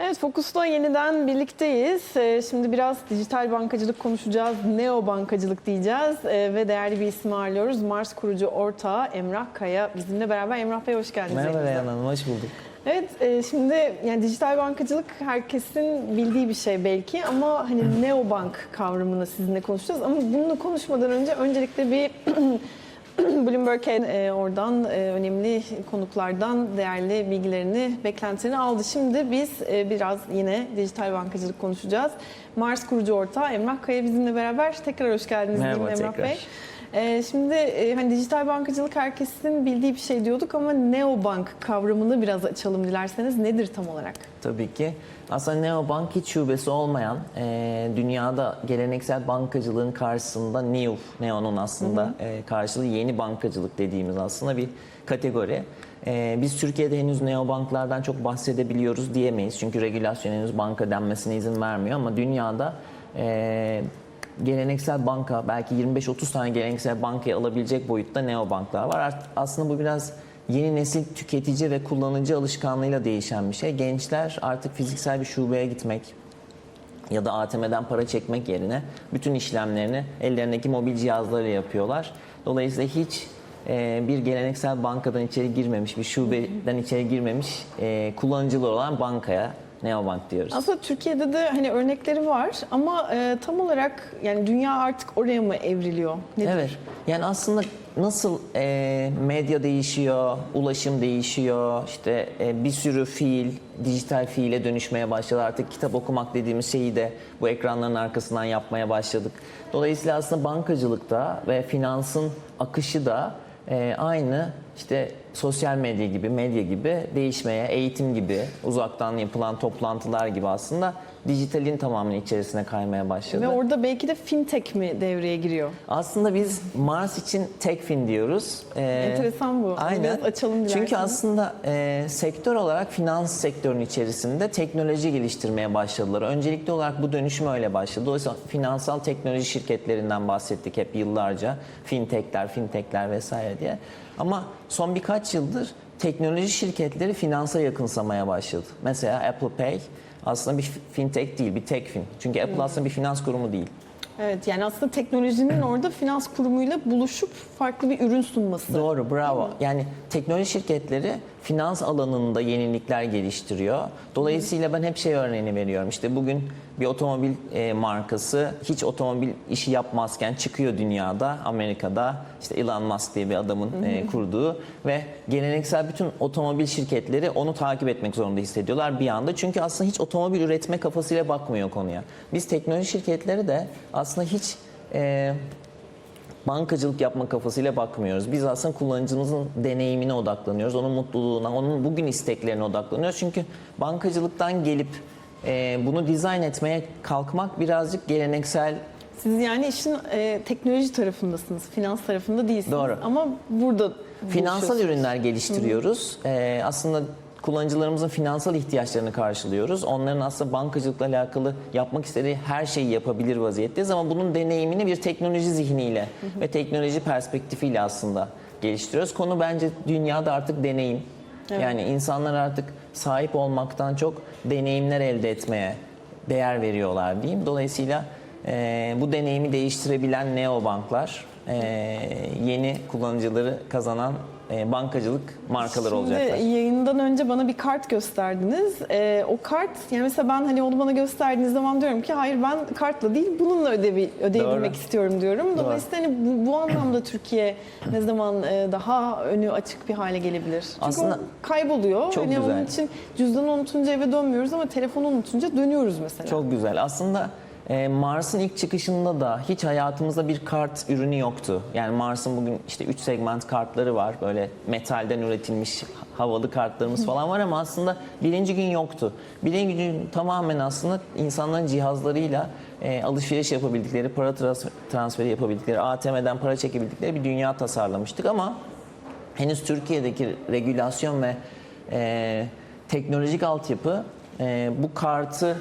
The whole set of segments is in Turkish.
Evet, Fokus'ta yeniden birlikteyiz. Ee, Şimdi biraz dijital bankacılık konuşacağız, neo bankacılık diyeceğiz Ee, ve değerli bir isim ağırlıyoruz. Mars kurucu ortağı Emrah Kaya bizimle beraber. Emrah Bey hoş geldiniz. Merhaba. Reyhan Hanım, hoş bulduk. Evet, e, şimdi yani dijital bankacılık herkesin bildiği bir şey belki ama hani neobank kavramını sizinle konuşacağız. Ama bunu konuşmadan önce öncelikle bir Bloomberg'e e, oradan e, önemli konuklardan değerli bilgilerini, beklentilerini aldı. Şimdi biz e, biraz yine dijital bankacılık konuşacağız. Mars kurucu ortağı Emrah Kaya bizimle beraber. Tekrar hoş geldiniz Merhaba Emrah tekrar. Bey. Ee, şimdi e, hani dijital bankacılık herkesin bildiği bir şey diyorduk ama neobank kavramını biraz açalım dilerseniz. Nedir tam olarak? Tabii ki. Aslında neobank hiç şubesi olmayan, e, dünyada geleneksel bankacılığın karşısında Neo, Neo'nun aslında e, karşılığı yeni bankacılık dediğimiz aslında bir kategori. Biz Türkiye'de henüz neobanklardan çok bahsedebiliyoruz diyemeyiz. Çünkü regülasyon henüz banka denmesine izin vermiyor ama dünyada e, geleneksel banka belki 25-30 tane geleneksel bankayı alabilecek boyutta neobanklar var. Aslında bu biraz yeni nesil tüketici ve kullanıcı alışkanlığıyla değişen bir şey. Gençler artık fiziksel bir şubeye gitmek ya da ATM'den para çekmek yerine bütün işlemlerini ellerindeki mobil cihazlarıyla yapıyorlar. Dolayısıyla hiç e, bir geleneksel bankadan içeri girmemiş, bir şubeden içeri girmemiş e, kullanıcılar olan bankaya neobank diyoruz. Aslında Türkiye'de de hani örnekleri var ama e, tam olarak yani dünya artık oraya mı evriliyor? Nedir? Evet. Yani aslında nasıl e, medya değişiyor, ulaşım değişiyor, işte e, bir sürü fiil, dijital fiile dönüşmeye başladı. Artık kitap okumak dediğimiz şeyi de bu ekranların arkasından yapmaya başladık. Dolayısıyla aslında bankacılıkta ve finansın akışı da e, aynı işte sosyal medya gibi, medya gibi değişmeye, eğitim gibi, uzaktan yapılan toplantılar gibi aslında dijitalin tamamının içerisine kaymaya başladı. Ve orada belki de fintech mi devreye giriyor? Aslında biz Mars için Techfin diyoruz. Ee, Enteresan bu. Aynen. biraz açalım Çünkü aslında e, sektör olarak finans sektörünün içerisinde teknoloji geliştirmeye başladılar. Öncelikli olarak bu dönüşüm öyle başladı. Dolayısıyla finansal teknoloji şirketlerinden bahsettik hep yıllarca. Fintechler, fintechler vesaire diye. Ama son birkaç yıldır teknoloji şirketleri finansa yakınsamaya başladı. Mesela Apple Pay aslında bir fintech değil, bir techfin. Çünkü Apple aslında bir finans kurumu değil. Evet yani aslında teknolojinin orada finans kurumuyla buluşup farklı bir ürün sunması. Doğru, bravo. Yani teknoloji şirketleri finans alanında yenilikler geliştiriyor. Dolayısıyla ben hep şey örneğini veriyorum. İşte bugün bir otomobil e, markası hiç otomobil işi yapmazken çıkıyor dünyada, Amerika'da işte Elon Musk diye bir adamın e, kurduğu ve geleneksel bütün otomobil şirketleri onu takip etmek zorunda hissediyorlar bir anda. Çünkü aslında hiç otomobil üretme kafasıyla bakmıyor konuya. Biz teknoloji şirketleri de aslında hiç e, bankacılık yapma kafasıyla bakmıyoruz. Biz aslında kullanıcımızın deneyimine odaklanıyoruz. Onun mutluluğuna, onun bugün isteklerine odaklanıyoruz. Çünkü bankacılıktan gelip e, bunu dizayn etmeye kalkmak birazcık geleneksel Siz yani işin e, teknoloji tarafındasınız, finans tarafında değilsiniz. Doğru. Ama burada finansal ürünler geliştiriyoruz. E, aslında kullanıcılarımızın finansal ihtiyaçlarını karşılıyoruz. Onların aslında bankacılıkla alakalı yapmak istediği her şeyi yapabilir vaziyetteyiz ama bunun deneyimini bir teknoloji zihniyle ve teknoloji perspektifiyle aslında geliştiriyoruz. Konu bence dünyada artık deneyim. Yani insanlar artık sahip olmaktan çok deneyimler elde etmeye değer veriyorlar diyeyim. Dolayısıyla e, bu deneyimi değiştirebilen neobanklar e, yeni kullanıcıları kazanan e, bankacılık markaları Şimdi olacaklar. yayından önce bana bir kart gösterdiniz. Ee, o kart yani mesela ben hani onu bana gösterdiğiniz zaman diyorum ki hayır ben kartla değil bununla ödevi, ödeyebilmek Doğru. istiyorum diyorum. Dolayısıyla hani bu, bu anlamda Türkiye ne zaman e, daha önü açık bir hale gelebilir? Çünkü Aslında- o kayboluyor. Çok hani Onun güzel. için cüzdanı unutunca eve dönmüyoruz ama telefonu unutunca dönüyoruz mesela. Çok güzel. Aslında e, Mars'ın ilk çıkışında da hiç hayatımızda bir kart ürünü yoktu. Yani Mars'ın bugün işte 3 segment kartları var. Böyle metalden üretilmiş havalı kartlarımız falan var ama aslında birinci gün yoktu. Birinci gün tamamen aslında insanların cihazlarıyla e, alışveriş yapabildikleri, para trans- transferi yapabildikleri, ATM'den para çekebildikleri bir dünya tasarlamıştık ama henüz Türkiye'deki regülasyon ve e, teknolojik altyapı e, bu kartı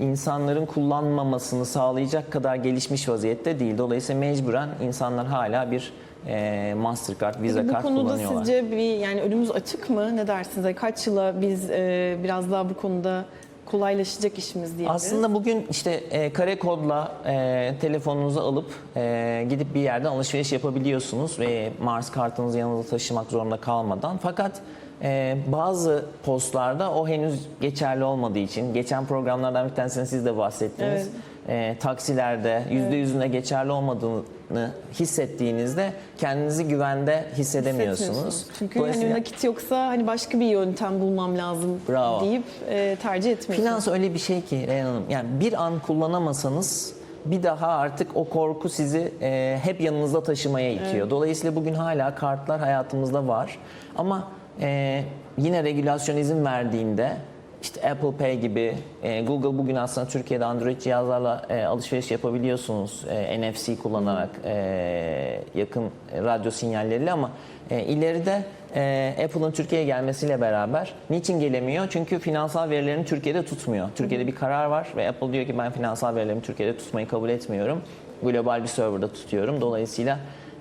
insanların kullanmamasını sağlayacak kadar gelişmiş vaziyette değil. Dolayısıyla mecburen insanlar hala bir e, Mastercard, Visa Peki bu kart konuda kullanıyorlar. sizce bir yani önümüz açık mı? Ne dersiniz? Yani Kaç yıla biz e, biraz daha bu konuda kolaylaşacak işimiz diyebiliriz. Aslında bugün işte e, kare kodla e, telefonunuzu alıp e, gidip bir yerden alışveriş yapabiliyorsunuz ve Mars kartınızı yanınızda taşımak zorunda kalmadan. Fakat e, bazı postlarda o henüz geçerli olmadığı için geçen programlardan bir tanesini siz de bahsettiniz. Evet. E, taksilerde yüzde yüzünde geçerli olmadığını hissettiğinizde kendinizi güvende hissedemiyorsunuz. Çünkü hani Dolayısıyla- nakit yoksa hani başka bir yöntem bulmam lazım Bravo. deyip e, tercih etmiyorsunuz. Finans öyle bir şey ki Reyhan Hanım. Yani bir an kullanamasanız bir daha artık o korku sizi e, hep yanınızda taşımaya itiyor. Dolayısıyla bugün hala kartlar hayatımızda var. Ama e, yine regülasyon izin verdiğinde işte Apple Pay gibi, e, Google bugün aslında Türkiye'de Android cihazlarla e, alışveriş yapabiliyorsunuz e, NFC kullanarak e, yakın radyo sinyalleriyle ama e, ileride e, Apple'ın Türkiye'ye gelmesiyle beraber niçin gelemiyor? Çünkü finansal verilerini Türkiye'de tutmuyor. Türkiye'de bir karar var ve Apple diyor ki ben finansal verilerimi Türkiye'de tutmayı kabul etmiyorum. Global bir serverda tutuyorum. Dolayısıyla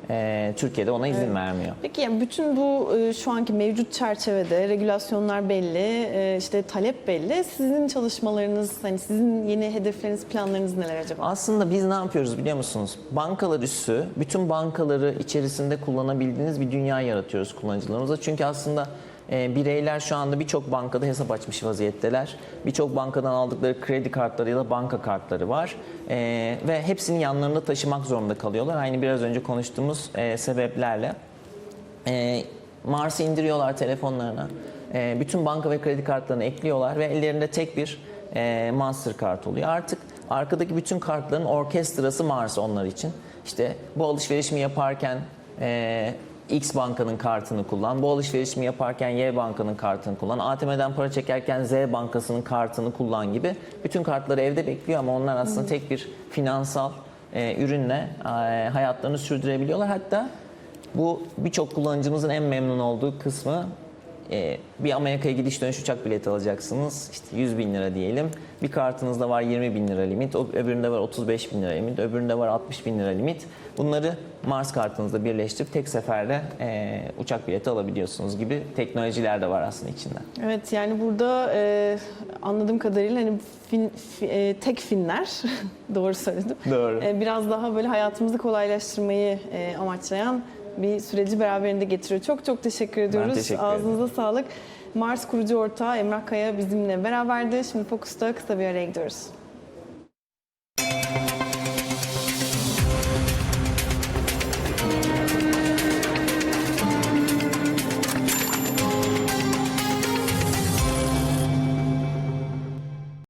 e, Türkiye'de ona izin vermiyor. Peki yani bütün bu e, şu anki mevcut çerçevede regülasyonlar belli, e, işte talep belli. Sizin çalışmalarınız, hani sizin yeni hedefleriniz, planlarınız neler acaba? Aslında biz ne yapıyoruz biliyor musunuz? Bankalar üssü, bütün bankaları içerisinde kullanabildiğiniz bir dünya yaratıyoruz kullanıcılarımıza. Çünkü aslında e, bireyler şu anda birçok bankada hesap açmış vaziyetteler. Birçok bankadan aldıkları kredi kartları ya da banka kartları var. E, ve hepsini yanlarında taşımak zorunda kalıyorlar. Aynı biraz önce konuştuğumuz e, sebeplerle. E, Mars'ı indiriyorlar telefonlarına. E, bütün banka ve kredi kartlarını ekliyorlar ve ellerinde tek bir e, Mastercard oluyor. Artık arkadaki bütün kartların orkestrası Mars onlar için. İşte bu alışverişimi yaparken e, X bankanın kartını kullan, bu alışverişimi yaparken Y bankanın kartını kullan, ATM'den para çekerken Z bankasının kartını kullan gibi bütün kartları evde bekliyor ama onlar aslında tek bir finansal e, ürünle e, hayatlarını sürdürebiliyorlar. Hatta bu birçok kullanıcımızın en memnun olduğu kısmı e, bir Amerika'ya gidiş dönüş uçak bileti alacaksınız. İşte 100 bin lira diyelim. Bir kartınızda var 20 bin lira limit, o- öbüründe var 35 bin lira limit, öbüründe var 60 bin lira limit. Bunları Mars kartınızda birleştirip tek seferde e, uçak bileti alabiliyorsunuz gibi teknolojiler de var aslında içinde. Evet yani burada e, anladığım kadarıyla hani fin, fi- e, tek finler, doğru söyledim. Doğru. E, biraz daha böyle hayatımızı kolaylaştırmayı e, amaçlayan bir süreci beraberinde getiriyor. Çok çok teşekkür ediyoruz. teşekkür ederim. Ağzınıza sağlık. Mars kurucu ortağı Emrah Kaya bizimle beraberdi. Şimdi Fokus'ta kısa bir araya gidiyoruz.